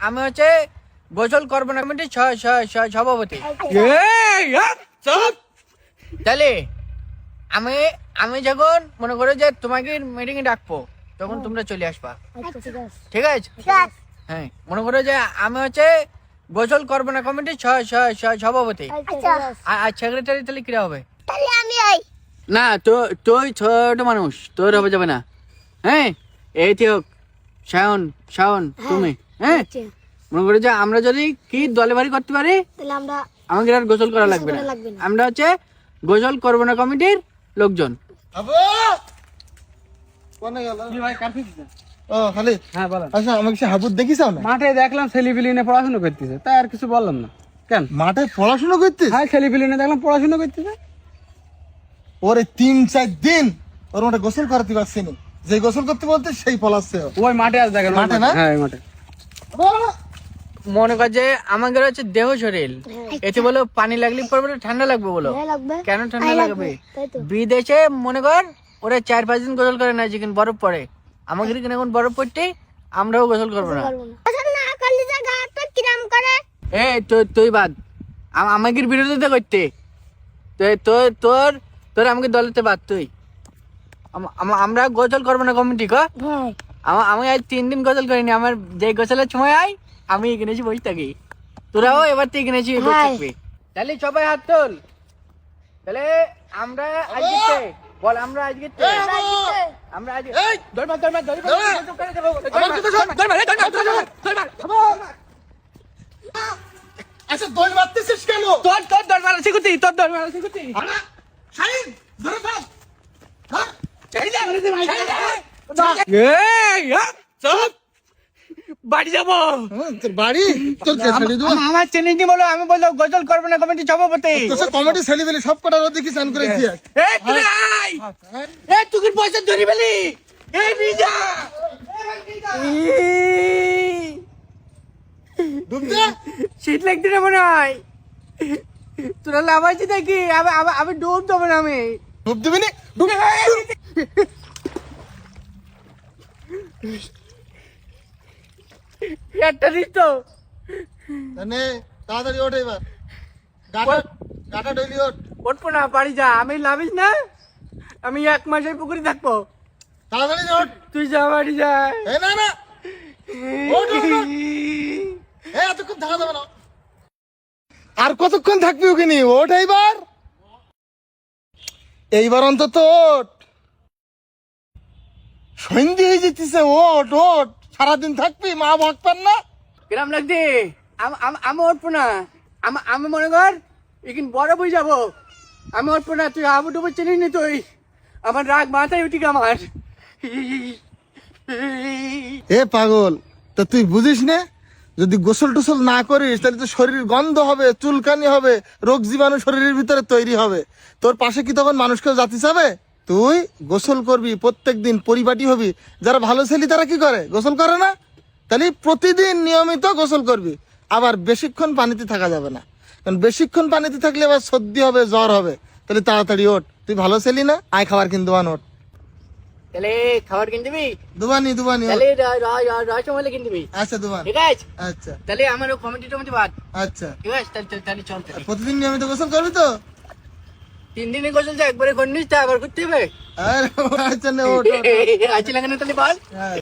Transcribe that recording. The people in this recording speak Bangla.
আমি হচ্ছে গোসল করব না ছ- সভাপতি। হ্যাঁ, তাহলে আমি আমি যখন মনে করো যে তোমাকে মিটিং এ ডাকবো তখন তোমরা চলে আসবা। ঠিক আছে। হ্যাঁ মনে করো যে আমি হচ্ছে গোসল করব না কমিটি সভাপতি। আচ্ছা আর- আর সেক্রেটারি তাহলে কিরা হবে? তাহলে আমি আই না তো তুই ছোট মানুষ তোর হবে যাবে না। হ্যাঁ এই তো শাওন শাওন তুমি। হ্যাঁ? মনে করো যে আমরা যদি কি দলে বাড়ি করতে পারি তাহলে আমরা আমাকে আর গোসল করা লাগবে না। আমরা হচ্ছে গোসল করব না কমিটির লোকজন। হ্যাঁ বলেন। আচ্ছা আমাকে সে হাবুত দেখিসাও না? মাঠে দেখলাম ছেলেপিলিনে পড়াশোনা করতেছে তাই আর কিছু বললাম না। কেন? মাঠে পড়াশোনা করতিস? হ্যাঁ ছেলেপিলিনে দেখলাম পড়াশোনা করতেছে। ওরে তিন চার দিন ওর মাঠে গোসল করাতে পারছি না। যে গোসল করতে বলতে সেই পলাচ্ছে ও। ওই মাঠে আজ দেখেন মাঠে না? হ্যাঁ মাঠে। মনে কর যে আমাদের হচ্ছে দেহ শরীর। এতে বলো পানি লাগলে পরে বলে ঠান্ডা লাগবে বলো। হ্যাঁ কেন ঠান্ডা লাগবে? বিদেশে মনে কর ওরা চার পাঁচ দিন গোসল করে না যেখানে বরফ পড়ে। আমাদের এখানে এখন বরফ পড়তে আমরাও গোসল করব না। যে এ তুই তুই বাদ। আম- আমাদের বিরোধিতা করতে। তোর তোর তোর আমাকে দলেতে বাদ তুই। আম- আম- আমরা গোসল করব না কমিটি ক? হ্যাঁ আমা- আজ তিন দিন গোসল করিনি আমার যে গোসলের সময় আয় আমি এসে বসে থাকি তোরাও এবার তো এখানে এসে থাকবি তাহলে সবাই হাত তোল তাহলে আমরা আজকে বল আমরা আজকে আমরা ধর মার, ধর মার, ধর মার, ধর মার, ধর মার। আচ্ছা মারতেছিস কেন তোর তোর ধর মারা শিখুতি তোর মারা শিখুতি আরে, শাহিন ধরে থাক হ্যাঁ? হ্যাঁ, বাড়ি যাব। তোর বাড়ি? তোর কে ছেড়ে দেবো? আম- আমার বলো? আমি বলল গোসল করব না কমিটি সভাপতি তোর সে কমেডি ছেলে বেলে সব কটা রোদ দেখি করে দিয়ে তুই আয়। তুই পয়সা ধরি ফেলি এই নিজা ডুব দে শীত লাগতে না মনে হয়? তোরা লাভাইছি দেখি আমি আমি- আমি ডুব দেবো না আমি। ডুব দিবি নি? ডুব একটা দিস তো। নে তাড়াতাড়ি ওঠ এবার। গাটা গাটা ডইলি ওঠ। উঠবো না বাড়ি যা। আমি লাভিস না আমি এক মাসের পুকুরে থাকব। তাড়াতাড়ি ওঠ। তুই যা বাড়ি যা। এ না না। ওঠ, ওঠ, ওঠ। এ এতক্ষণ থাকা যাবে না। আর কতক্ষণ থাকবি ওখানে? ওঠ এইবার। এইবার অন্তত ওঠ। সন্ধে হয়ে যেতেছে ওঠ ওঠ। সারাদিন থাকবি মা ভাগবেন না। কিরাম লাগছে? আম- উঠবো না। আম- আমি মনে কর এখানে বড় বই যাব। আমি উঠবো না তুই আবু ডুবু চিনিস নি তুই? আমার রাগ মাথায় উঠি আমার। এ পাগল তা তুই বুঝিস না? যদি গোসল টোসল না করিস তাহলে তো শরীর গন্ধ হবে চুলকানি হবে রোগ জীবাণু শরীরের ভিতরে তৈরি হবে। তোর পাশে কি তখন মানুষ কেউ জাতি চাবে? তুই গোসল করবি প্রত্যেক দিন পরিপাটি হবি। যারা ভালো ছেলে তারা কি করে? গোসল করে না? তাহলে প্রতিদিন নিয়মিত গোসল করবি। আবার বেশিক্ষণ পানিতে থাকা যাবে না। কারণ বেশিক্ষণ পানিতে থাকলে আবার সর্দি হবে জ্বর হবে। তাহলে তাড়াতাড়ি ওঠ। তুই ভালো ছেলি না? আয় খাবার কিন্তু আন ওঠ। তাহলে খাবার কিনে দিবি? দুবানি দুবানি। তাহলে রসমলে কিনে দিবি। আচ্ছা দুবান ঠিক আছে? আচ্ছা। তাহলে আমার কমিটি টমিটি বাদ। আচ্ছা। ঠিক আছে? তাহলে তাহলে- চল। প্রতিদিন নিয়মিত গোসল করবি তো? তিন দিনে যা একবারে করে নিস তা আবার করতে হবে। আরে আচ্ছা নে। আছে লাগানো তাহলে বল। হ্যাঁ।